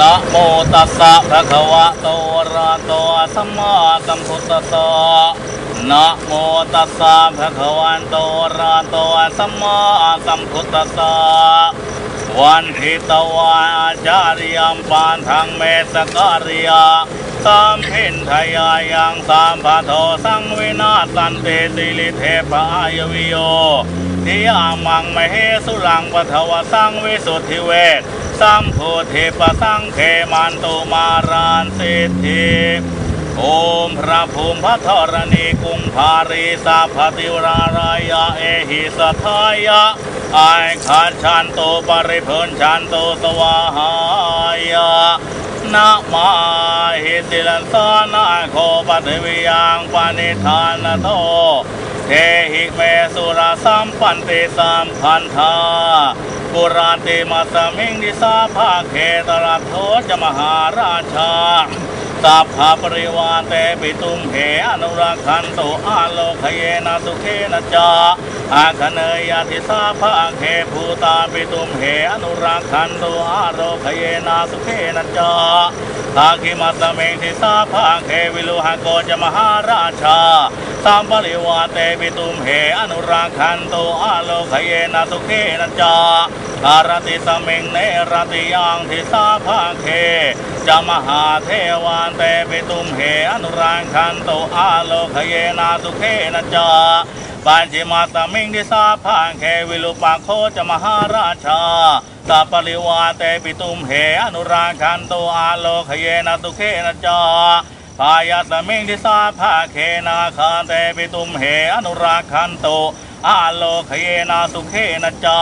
นะโมตัสสะภะคะวะโตอะระหะโตสัมมาสัมพุทธัสสะนะโมตัสสะภะคะวันโตอะระหะโตสัมมาสัมพุทธัสสะวันทิตวาอาจาริยมปานทางเมสการิยาสามพินทยายังสามพะโทสังวินาสันติสิริเทพายวิโยทิยามังมเหสุรังปะทวสังวิสุทธิเวท สัมโพธิปสังเขมันตุมารานสิทธิโอมพระภูมิพระธรณีกุมภารีสาพติวรารายาเอหิสทายะไอขันชันโตปริพุนชันโตสวาหายะนะมาหิติลันสานาโคปฏิวิยังปานิธานโต เทหิเมสุราสัมปันติสัมพันธาปุราติมาสมิงดิสาภาเคตรัตโทจมหาราชาสัพพะปริวาเตปิตุมเหอนุรักขันโตอาโลคเยนะสุเขนะจาอาคเนยติสาภาเคภูตาปิตุมเหอนุรักขันโตอาโลคเยนะสุเขนะจาทาคิมัสเมงทิสาภาเควิลุหโกจมหาราชาสัมปริวาเตปิตุมเหอนุรักขันตุอาโลคเยนะสุเขนะจาอารติสเมงเนรติยังทิสาภาเคจะมหาเทวานเตปิตุมเหอนุรังคันโตอาโลคเยนาสุเขนะจาปัญจิมาตมิงดิสาพังเควิลุปะโคจะมหาราชาสัปริวาเตปิตุมเหอนุรังคันโตอาโลคเยนาสุเขนะจา พายาสมิงดิสาภาเคนาคาเตปิตุมเหอนุรังคันโตอาโลคเยนาสุเขนะจา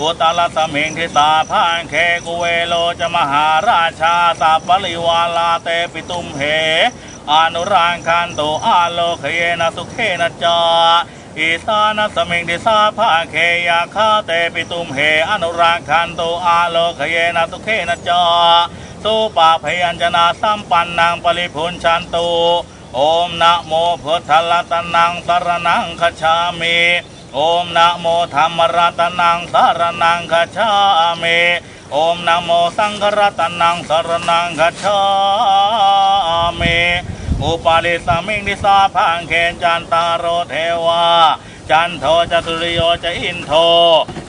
อุตลสมิงทิสาพังเคกุเวโลจะมหาราชาสัปริวาลาเตปิตุมเหอนุรังคันโตอาโลคเยนะสุเขนะจาอิสานสมิงทิสาพังเคยาคาเตปิตุมเหอนุรังคันโตอาโลคเยนะสุเขนะจา สุปาพยัญชนะสัมปันนังปริพุนชันตุโอมนะโมพุทธลัตนังสารนังคชามิโอมนะโมธรรมรัตนังสารนังคชามิโอมนะโมสังฆรัตนังสารนังคชามิอุปาลิสามิงนิสาพังเคนจันตารโรเทวา จันโทจะสุริโยจะอินโท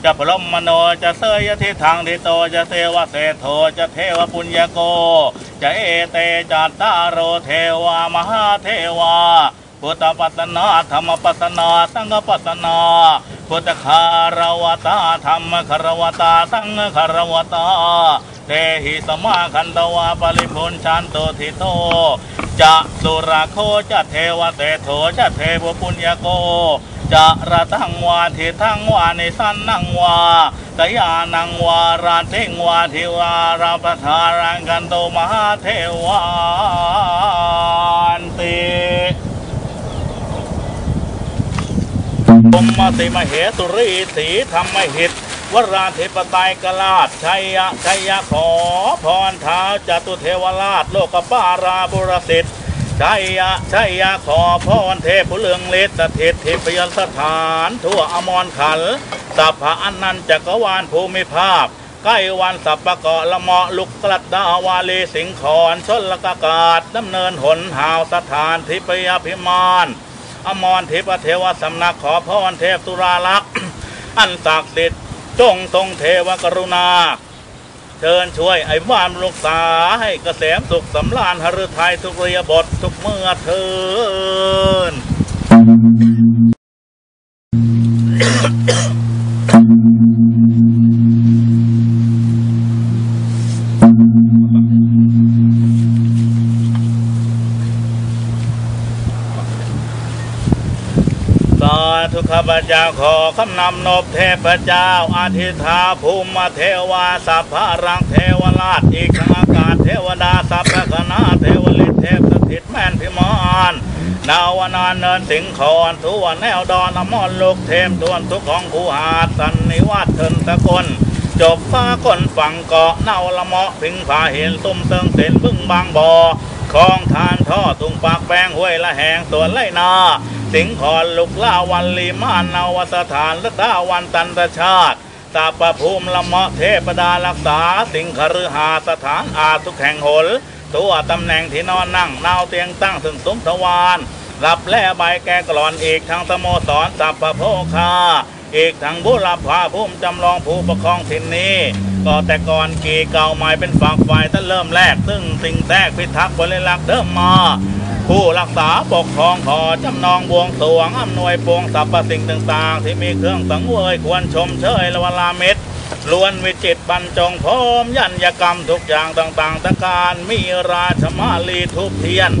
จะพรหมมโนจะเสยทิทางทิโตจะเทวเศโทจะเทวปุญญโก จะเอเตจัตตาโรเทวามหาเทวาพุทธปัสสนาธรรมปัสสนาสังฆปัสสนาพุทธคารวตาธรรมคารวตาสังฆคารวตาเตหิสมาคันตวาปริพุนชันโตทิโตจะสุราโคจะเทวเตโถจะเทวปุญญโก จะระทังวาทิทังวานิสันนังวาตยานังวาราเทงวาเทวาราปทารังกันโตมหาเทวานติบมมาติมเหตุรีสีธรรมหิตวราธิปไตยกราชชัยยะชัยยะขอพรเท้าจตุเทวราชโลกปาราบุรสิทธิ์ ชัยยะชัยยะขอพรเทพผู้เลืองฤทธิ์สถิตทิพยสถาน ทั่วอมรขันสัพพะอนันต์จักรวาลภูมิภาคใกล้วันสัปปะกาะละเมาะลุกกลัดดาวาลีสิงขอนชนละกากาศดำเนินหนหาวสถานทิพยพิมานอมรเทพเทวสำนักขอพรเทพตุราลักษณ์อันศักดิ์สิทธิ์จงทรงเทวกรุณา เชิญช่วยไอ้บ้านลูกษาให้เกษมสุขสำราญหฤทัยทุกเรียบททุกเมื่อเทิน พเจ้าขอคำนำนบเทพเจ้าอาทิธาภูมิเทวาสัพพะรังเทวราชอีกทั้งอากาศเทวดาสัพพคณะเทวฤทธิเทพสถิตแม่นพิมานนาวานานเนินสิงขอนทั่วแนวดอนอมรลูกเทมทวนทุกของคูหาสันนิวาสเทินสกลจบฟ้าคนฝั่งเกาะเนาละเมาะพิงผาเห็นตุ้มเติงเต็นบึ้งบางบ่อคลองทานท่อตุงปากแปงห้วยละแหงสวนไรนา สิงขอนลุกล่าวันลีมานนาวสถานและดาวันตันตชาติตาปภูมิละเมะเทพดารักษา สิงคฤหาสถานอาทุกแห่งหนตัวตำแหน่งที่นอนนั่งนาวเตียงตั้งถึงสมทวารรับแล่ใบแกกลอนอีกทางสโมสรสัพพโภคาอีกทางบุรพาภูมิจำลองผู้ปกครองถิ่นนี้ก็แต่ก่อนกี่เก่าใหม่เป็นฝักฝ่ายตั้งเริ่มแรกซึ่งสิ่งแทกพิทักษ์บริลักษ์เดิมมา ผู้รักษาปกครองขอจำนองบวงสวงอำนวยปวงสรรพสิ่งต่างๆ ที่มีเครื่องสังเวยควรชมเชยละวลาเม็ดล้วนวิจิตบรรจงพร้อมยัญญกรรมทุกอย่างต่างๆตะการมีราชมาลีทุบเทียน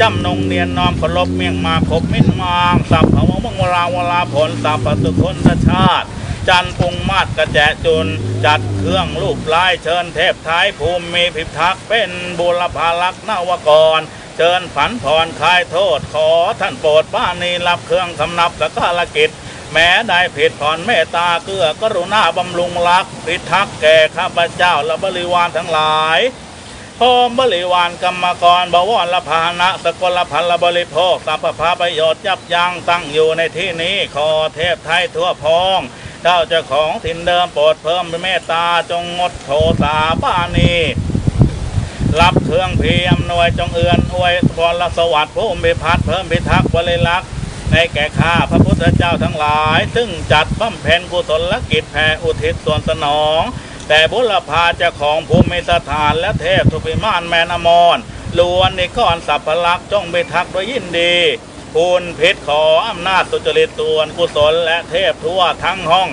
จำนงเนียนน้อมเคารพเมี่ยงมาคบมินมางสับพะวงมังวราวลาผลสับปสุคนชาติ จันปุงมาดกระแจจุน จัดเครื่องรูปลายเชิญเทพท้ายภูมิมีพิทักษ์เป็นบุรพาลักษณ์นวกร เชิญผันผ่อนคลายโทษ ขอท่านโปรดป้านีรับเครื่องสำนับสกาลกิจ แม้ได้ผิดผ่อนเมตตาเกื้อกรุณาบำรุงรักพิทักษ์แก่ข้าพเจ้าและบริวารทั้งหลายพร้อมบริวารกรรมกรบวรละพานะสกลพันละบริโภคสัพพาประโยชน์ยับยั้งตั้งอยู่ในที่นี้ขอเทพไทยทั่วพอง เจ้าเจ้าของถิ่นเดิมโปรดเพิ่มเมตตาจงงดโทสาบ้านี รับเครื่องพีอำนวยจงเอือนอวยพรสวัสดิ์ผู้มีพัฒน์เพิ่มพิทักษ์บริลักษณ์ในแก่ข้าพระพุทธเจ้าทั้งหลาย ซึ่งจัดบำเพ็ญกุศลกิจแผ่อุทิศส่วนสนอง แต่บุรพาเจ้าของภูมิสถานและเทพทุพิมานแมนอมรล้วนในิกรสัพพลักษ์จงพิทักษ์ด้วยยินดีภูนพิษขออำนาจสุจริตส่วนกุศลและเทพทั่วทั้งห้อง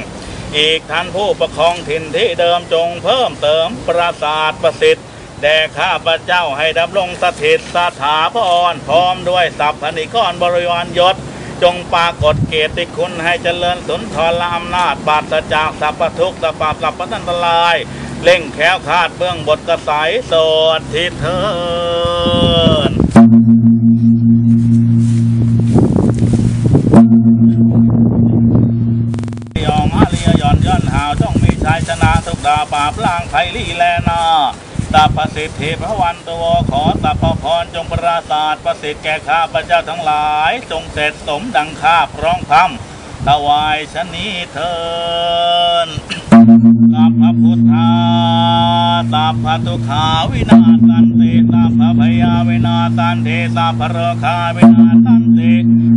อีกท่านผู้ปกคองถิ่นที่เดิมจงเพิ่มเติมปราสาทประสิทธิ์ แด่ข้าพระเจ้าให้ดำรงสถิตสถาพรพร้อมด้วยสัพพนิกรบริวารยศ จงปรากฏเกติคุณให้เจริญสุนทรอำนาจปราศจากสัพพทุกข์สัพพสัพพอันตราย เล่งแค้วคาดเบื้องบทกระสายโสดทิเทินยองอาเลียย่อนย่อนหาวต้องมีชัยชนะทุกดาปราบล้างไพลีแลนา ตัพสิทธิพระวันตัวขอตัพพรจงประสาทประสิทธิ์แก่ข้าพระเจ้าทั้งหลาย จงเสร็จสมดังข้าพร้องคำถวายชนีเทินสัพพพุทธาสัพพทุขาวินาสันติสัพพพยาวินาสันติสัพพโรคาวินาสันติพุทธเตเชนะธรรมเต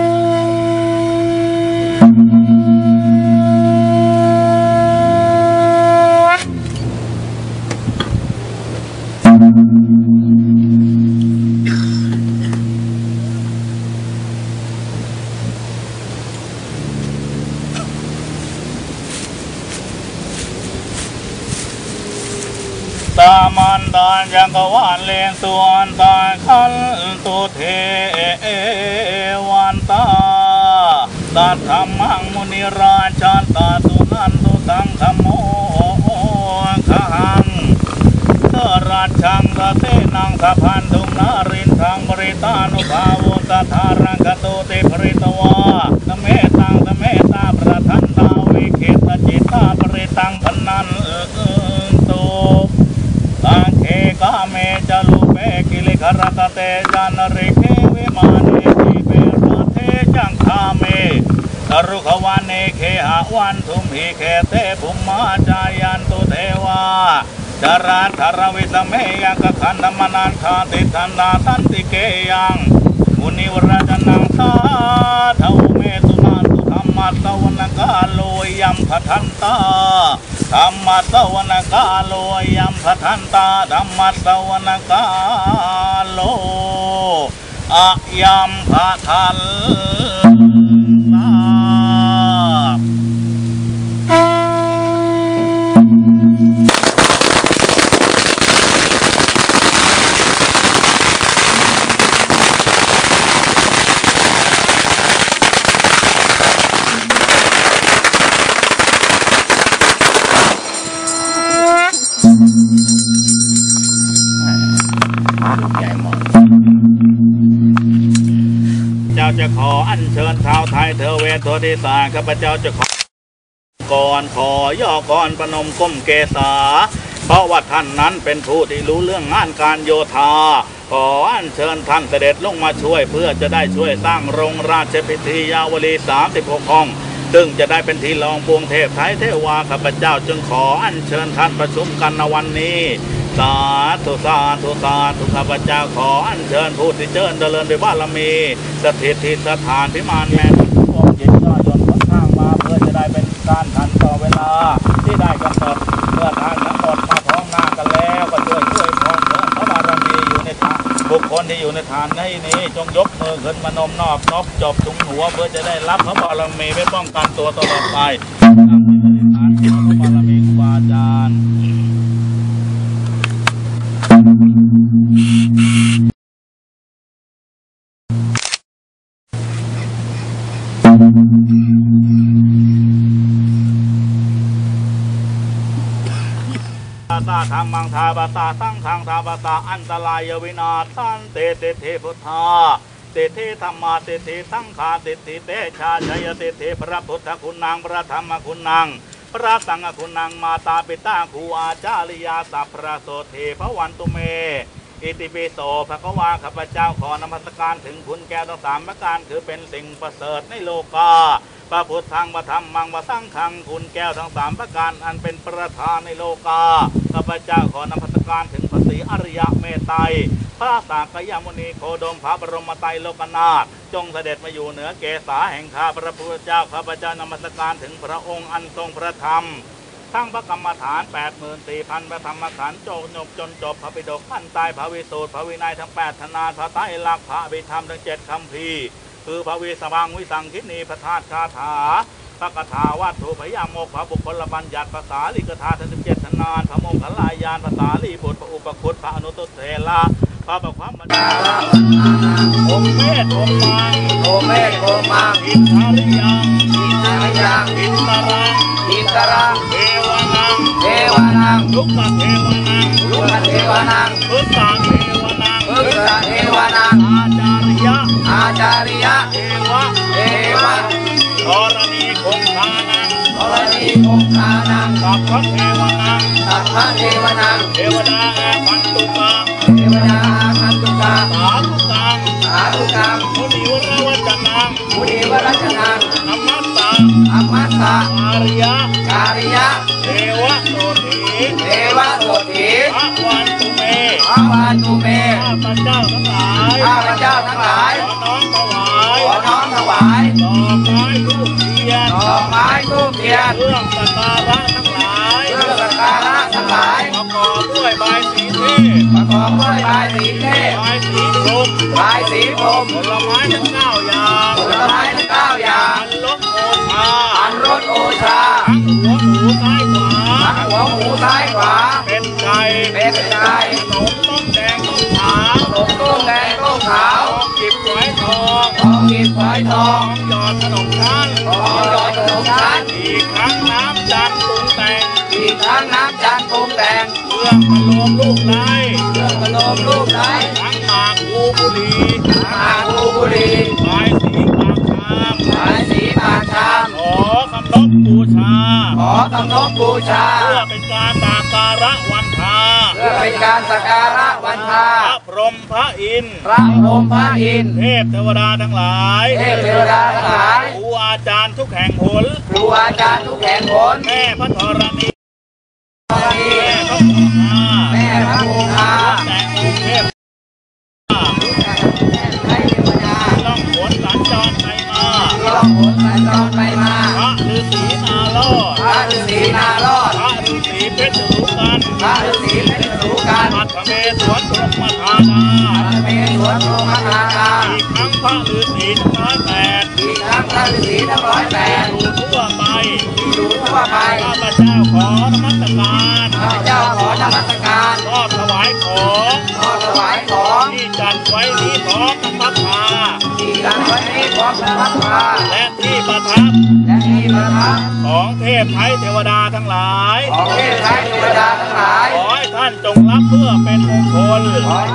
านเลนส่วนตาขันตุเทวันตาตัดธรรมังมุนิราชาตาตุนันตุสังขโมขังเทราชังกเตนังสะพันธุนารินทางบริตานุภาวุตถารังกตุติปริตวาสเมตังสเมตาประทันตาวิเขตจิตตาปริตังพนันตุ ตังเคกาเมจลุเป กิลิขรตเตจันริเควิมานีทิเปรเทจังคาเมอรุขวันเนเคหะวันทุมหิเคเตภุมมาจายันตุเทวาจาราธารวิสเมยังกขันธมนันคาติทันดาสันติเกยังมุนิวรจนังสาทวเมตุนันตุธรรมัสสวนกาโลยัมพทันตา ธรรมสวนกาโลยัมพทันตาธรรมสวนกาโลอะยัมพทัน จ้าจะขออัญเชิญชาวไทยเทเวทวทิสาข้าพเจ้าจะขอก่อนขอย่อก่อนประนมก้มเกษาเพราะว่าท่านนั้นเป็นผู้ที่รู้เรื่องงานการโยธา ขออัญเชิญท่านเสด็จลงมาช่วยเพื่อจะได้ช่วยสร้างโรงราชพิธียาวลี 36 ห้อง ซึ่งจะได้เป็นที่รองปวงเทพไทยเทวาข้าพเจ้าจึงขออัญเชิญท่านประชุมกันในวันนี้ สาธุสาธุสาธุข้าพเจ้าขออัญเชิญผู้ที่เจิญเดินด้วยบารมีสถิตที่สถานพิมานแม่ทุกองค์จิตก็ยนต์ค่อนข้างมาเพื่อจะได้เป็นการทันต่อเวลาที่ได้กำ บุคคลที่อยู่ในฐานในนี้ จงยกมือขึ้นมานมนอบนอบจบถุงหัวเพื่อจะได้รับพระบารมีไว้ป้องกันตัวตลอดไปตั้งจิตอธิษฐานขอพระบารมีครูบาอาจารย์ ธรรมังทาบตาสังฆังทาบตาอันตรายวินาทันเตเตเทพุทธาเตเทธรรมาเตเทสังขาเตเทเตชาชัยเตเทพระพุทธคุณนางพระธรรมคุณนางพระสังฆคุณนางมาตาปิตาครูอาจาริยาสัพพระโสเทพวันตุเม อิติปิโสภะคะวาข้าพเจ้าขอนมัสการถึงคุณแก้วทั้งสามประการคือเป็นสิ่งประเสริฐในโลกาพระพุทธังพระธรรมังพระสังฆังคุณแก้วทั้งสามประการอันเป็นประธานในโลกาข้าพเจ้าขอนมัสการถึงพระศรีอริยเมตไตรพระสากยมุนีโคดมพระบรมไตรโลกนาถจงเสด็จมาอยู่เหนือเกศาแห่งข้าพระพุทธเจ้าข้าพเจ้านมัสการถึงพระองค์อันทรงพระธรรม ทั้งพระกรรมฐาน84,000พระธรรมขันธ์โจกจบจนจบพระปิฎกขั้นตายพระวิสูตรพระวินัยทั้ง8ธนาพระไตรลักษณ์พระอภิธรรมทั้ง7คำพีร์คือพระวิสวังวิสังคินีพระธาตุคาถาพระคาถาวัตถุพยามกพระบุคคลบัญญัติภาษาลิกธาตุทั้ง17ธนานพระมงคลายานภาษาลีบุตรพระอุปคุตพระอนุตุตเทระ พระประความบรรดาองค์เมธองค์มังโอเมฆโอมังอิทธาริยังอินทายังอินตรังอินตรังเทวานังเทวานังลุกขเทวานังลุกเทวานังพุทธาเทวานังพึกษเทวานังอาจาริยะอาจาริยะเทวะเทวะธร งคานังสัพพเทวานังสัพพเทวานังเทวดาอาคันตุกังเทวดาคันตุกาสาธุกังสาธุกังมุนิวรวัจนังมุนีวรัชนังนัมมัสสังอัมมัสสะอาริยะการิยะเทวะโสถีเทวะโสถีพระวันตุเมพระวานุเมข้าพเจ้าทั้งหลายข้าพเจ้าทั้งหลายขอน้อมถวาย เครื่องสักการะทั้งหลายเครื่องสักการะทั้งหลายประกอบด้วยใบายสีเทพประกอบด้วยใบายสีเทพใบายสีกรมใบายสีพรมผลไม้ทั้งเก้าอย่างผลไม้ทั้งเก้าอย่าง อันลบโอชาอันรสโอชาทั้งหัวหมูซ้ายขวาทั้งหัวหมูซ้ายขวาเป็นไก่เป็นไก่ขนมต้มแดงต้มขาวขนมต้มแดงต้มขาวทองจิบไว้ทอง ทองกินฝอยททอองงหยอดขนมชั้นทองหยอดขนมชั้นอีกครั้งน้ำจันทร์ปรุงแต่งอีกทั้งน้ำจันทร์ปรุงแต่งเครื่องมารวมลูกไร้เครื่องขนมรูปไร้ทั้งหมากภูบุหรีอาคูบุรีใบายสีปากชามสายสีปากชามขอคำนบบูชาขอคำนบบูชาเพื่อเป็นการตากการะวันทาเพื่อเป็นการสักการะวันทาพ ระพรหมพระอินทร์พระพรหมพระอินทร์เทพเทวดาทั้งหลายเทพเทวดาทั้งหลายครูอาจารย์ทุกแห่งหนครูอาจารย์ทุกแห่งหนแม่พระธรณีธรณีแม่พระภูมิาแม่พระภูมิแต่องค์เทพใช้เทวดาล่องหนสัญจรไปมาล่องหนสัญจรไปมาพระฤาษีนาโลดพระฤาษีนารอดพระฤาษีเพชรรู้กันพระฤาษี สวนพรหมธานาพระเมสวนโรมธานาอีกครั้งพระฤาษีทั้งร้อยแปดอีกทั้งพระฤาษีทั้งร้อยแปดอยู่ทั่วไปอยู่ทั่วไปข้าพเจ้าขอนมัสการข้าพเจ้าขอนมัสการทอดถ วายของขอถวายของที่จัดไว้ที่ท้องน้ำพักพาที่ตั้งไว้ในพร้อมพระพาและที่ประทับและที่ประทับของเทพไทยเทวดาทั้งหลายของเทพไทยเทวดาทั้งหลายขอให้ท่านท่านจงรับเพื่อเป็นมงคลขอให้